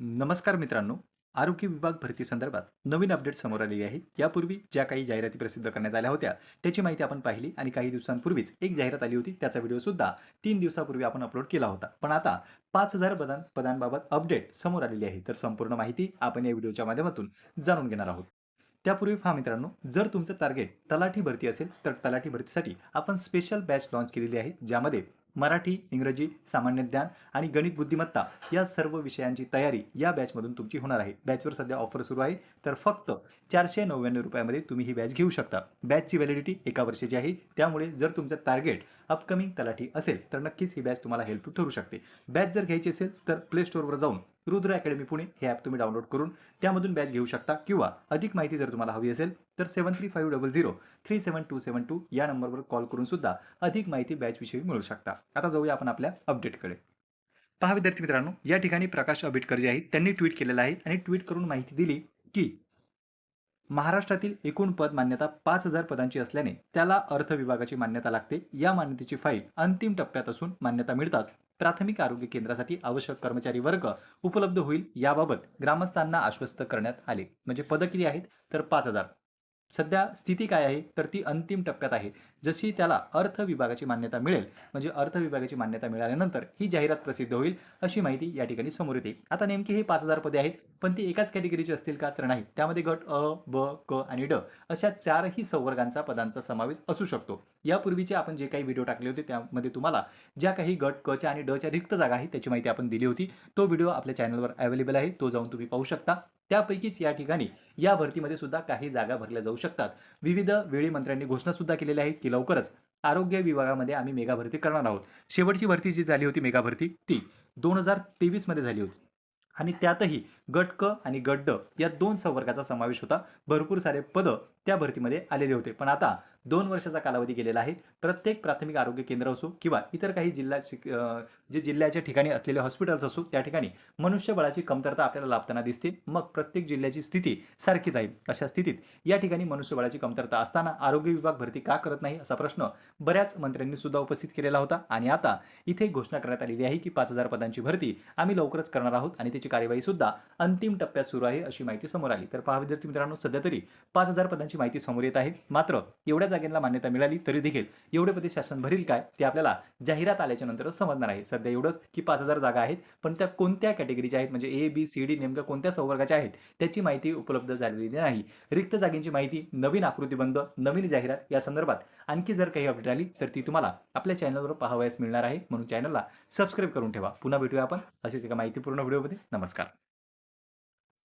नमस्कार मित्रांनो. आरोग्य विभाग भरती संदर्भात नवीन अपडेट समोर आलेली आहे. यापूर्वी ज्या काही जाहिराती प्रसिद्ध करण्यात आल्या होत्या त्याची माहिती आपण पाहिली आणि काही दिवसांपूर्वीच एक जाहिरात आली होती. त्याचा व्हिडिओ सुद्धा तीन दिवसापूर्वी आपण अपलोड केला होता. पण आता पाच हजार पदां पदांबाबत अपडेट समोर आलेली आहे. तर संपूर्ण माहिती आपण या व्हिडिओच्या माध्यमातून जाणून घेणार आहोत. त्यापूर्वी हा मित्रांनो जर तुमचं टार्गेट तलाठी भरती असेल तर तलाठी भरतीसाठी आपण स्पेशल बॅच लॉन्च केलेली आहे ज्यामध्ये मराठी इंग्रजी सामान्य ज्ञान आणि गणित बुद्धिमत्ता या सर्व विषयांची तयारी या बॅचमधून तुमची होणार आहे. बॅचवर सध्या ऑफर सुरू आहे तर फक्त चारशे नव्याण्णव रुपयामध्ये तुम्ही ही बॅच घेऊ शकता. बॅचची व्हॅलिडिटी एका वर्षाची आहे त्यामुळे जर तुमचं टार्गेट अपकमिंग तलाठी असेल तर नक्कीच ही बॅच तुम्हाला हेल्पफुल ठरू शकते. बॅच जर घ्यायची असेल तर प्ले स्टोअरवर जाऊन रुद्र अकॅडमी पुणे हे ॲप तुम्ही डाउनलोड करून त्यामधून बॅच घेऊ शकता किंवा अधिक माहिती जर तुम्हाला हवी असेल तर seven three five double zero three seven two seven two या नंबरवर कॉल करून सुद्धा अधिक माहिती बॅचविषयी मिळू शकता. आता जाऊया आपण आपल्या अपडेटकडे पहा विद्यार्थी मित्रांनो या ठिकाणी प्रकाश आंबेडकर जे आहेत. त्यांनी ट्विट केलेलं आहे आणि ट्विट करून माहिती दिली की महाराष्ट्रातील एकूण पद मान्यता पाच हजार पदांची असल्याने त्याला अर्थ विभागाची मान्यता लागते. या मान्यतेची फाईल अंतिम टप्प्यात असून मान्यता मिळताच प्राथमिक आरोग्य केंद्रासाठी आवश्यक कर्मचारी वर्ग उपलब्ध होईल याबाबत ग्रामस्थांना आश्वस्त करण्यात आले. म्हणजे पदं किती आहेत? तर पाच हजार. सध्या स्थिती काय आहे? तर ती अंतिम टप्प्यात आहे. जशी त्याला अर्थ विभागाची मान्यता मिळेल म्हणजे अर्थ विभागाची मान्यता मिळाल्यानंतर ही जाहिरात प्रसिद्ध होईल अशी माहिती या ठिकाणी समोर येते. आता नेमकी हे पाच हजार पदे आहेत पण ती एकाच कॅटेगरीची असतील का तर नाही. त्यामध्ये गट अ ब क आणि ड अशा चारही संवर्गांचा पदांचा समावेश असू शकतो. यापूर्वीचे आपण जे काही व्हिडिओ टाकले होते त्यामध्ये तुम्हाला ज्या काही गट क च्या आणि ड च्या रिक्त जागा आहे त्याची माहिती आपण दिली होती. तो व्हिडिओ आपल्या चॅनलवर अवेलेबल आहे. तो जाऊन तुम्ही पाहू शकता. त्यापैकीच या ठिकाणी या भरतीमध्ये सुद्धा काही जागा भरल्या जाऊ शकतात. विविध वेळी मंत्र्यांनी घोषणा सुद्धा केलेल्या आहेत की लवकरच आरोग्य विभागामध्ये आम्ही मेगा भरती करणार आहोत. शेवटची भरती जी झाली होती मेगा भरती ती दोन हजार तेवीसमध्ये झाली होती. आणि त्यातही गट क आणि गट ड या दोन संवर्गाचा समावेश होता. भरपूर सारे पदं त्या भरतीमध्ये आलेले होते. पण आता दोन वर्षाचा कालावधी गेलेला आहे. प्रत्येक प्राथमिक आरोग्य केंद्र असो किंवा इतर काही जिल्हा शिक जे जिल्ह्याच्या ठिकाणी असलेले हॉस्पिटल्स असो त्या ठिकाणी मनुष्यबळाची कमतरता आपल्याला लाभताना दिसते. मग प्रत्येक जिल्ह्याची स्थिती सारखीच आहे अशा स्थितीत या ठिकाणी मनुष्यबळाची कमतरता असताना आरोग्य विभाग भरती का करत नाही असा प्रश्न बऱ्याच मंत्र्यांनी सुद्धा उपस्थित केलेला होता. आणि आता इथे घोषणा करण्यात आलेली आहे की पाच हजार पदांची भरती आम्ही लवकरच करणार आहोत आणि त्याची कार्यवाही सुद्धा अंतिम टप्प्यात सुरू आहे अशी माहिती समोर आली. तर पहा विद्यार्थी मित्रांनो सध्या तरी पाच हजार पदांची माहिती समोर येत आहे. मात्र एवढ्या जागेला मान्यता मिळाली तरी देखील एवढे पती शासन भरील काय ते आपल्याला जाहिरात आल्याच्या नंतरच समजणार आहे. सध्या एवढंच की पाच हजार जागा आहेत पण त्या कोणत्या कॅटेगरीच्या आहेत? म्हणजे ए बी सी डी नेमक्या कोणत्या संवर्गाच्या आहेत? त्याची माहिती उपलब्ध झालेली नाही. रिक्त जागेची माहिती नवीन आकृतीबंध नवीन जाहिरात या संदर्भात आणखी जर काही अपडेट आली तर ती तुम्हाला आपल्या चॅनलवर पाहावयास मिळणार आहे. म्हणून चॅनलला सबस्क्राईब करून ठेवा. पुन्हा भेटूया आपण असेच एका माहितीपूर्ण व्हिडिओमध्ये नमस्कार.